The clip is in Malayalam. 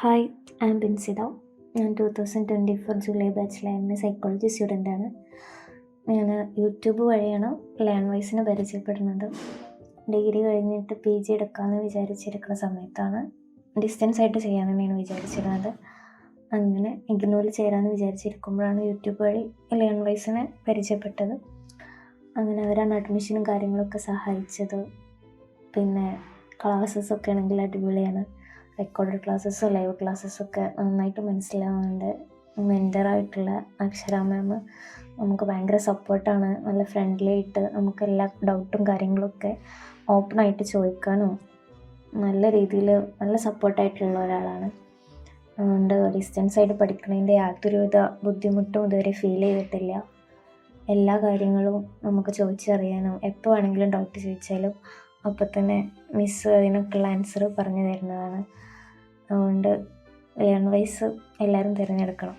ഹായ് ഐ എം ഞാൻ two thousand twenty four July ബാച്ചിലെ M A psychology സ്റ്റുഡന്റാണ് ഞാൻ യൂട്യൂബ് വഴിയാണ് ലേൺ വൈസിനെ പരിചയപ്പെടുന്നത്. ഡിഗ്രി കഴിഞ്ഞിട്ട് പി ജി എടുക്കാമെന്ന് വിചാരിച്ചിരിക്കുന്ന സമയത്താണ് ഡിസ്റ്റൻസ് ആയിട്ട് ചെയ്യാമെന്ന് തന്നെയാണ് വിചാരിച്ചിരുന്നത്. അങ്ങനെ ഇഗ്നോറിൽ ചേരാമെന്ന് വിചാരിച്ചിരിക്കുമ്പോഴാണ് യൂട്യൂബ് വഴി ലേൺ വൈസിനെ പരിചയപ്പെട്ടത്. അങ്ങനെ അവരാണ് അഡ്മിഷനും കാര്യങ്ങളൊക്കെ സഹായിച്ചത്. പിന്നെ ക്ലാസ്സസ് ഒക്കെ ആണെങ്കിൽ അടിപൊളിയാണ്. റെക്കോർഡഡ് ക്ലാസ്സസ് ലൈവ് ക്ലാസ്സസ് ഒക്കെ നന്നായിട്ട് മനസ്സിലാവുന്നുണ്ട്. മെന്ററായിട്ടുള്ള അക്ഷര മാം നമുക്ക് ഭയങ്കര സപ്പോർട്ടാണ് നല്ല ഫ്രണ്ട്ലി ആയിട്ട് നമുക്ക് എല്ലാ ഡൗട്ടും കാര്യങ്ങളൊക്കെ ഓപ്പണായിട്ട് ചോദിക്കാനും നല്ല രീതിയിൽ നല്ല സപ്പോർട്ടായിട്ടുള്ള ഒരാളാണ്. അതുകൊണ്ട് ഡിസ്റ്റൻസ് ആയിട്ട് പഠിക്കുന്നതിന്റെ യാതൊരുവിധ ബുദ്ധിമുട്ടും ഇതുവരെ ഫീൽ ചെയ്തിട്ടില്ല. എല്ലാ കാര്യങ്ങളും നമുക്ക് ചോദിച്ചറിയാനും എപ്പോൾ വേണമെങ്കിലും ഡൗട്ട് ചോദിച്ചാലും അപ്പോൾ തന്നെ മിസ്സ് അതിനൊക്കെയുള്ള ആൻസർ പറഞ്ഞു തരുന്നതാണ്. അതുകൊണ്ട് ലേൺ വൈസ് എല്ലാവരും തിരഞ്ഞെടുക്കണം.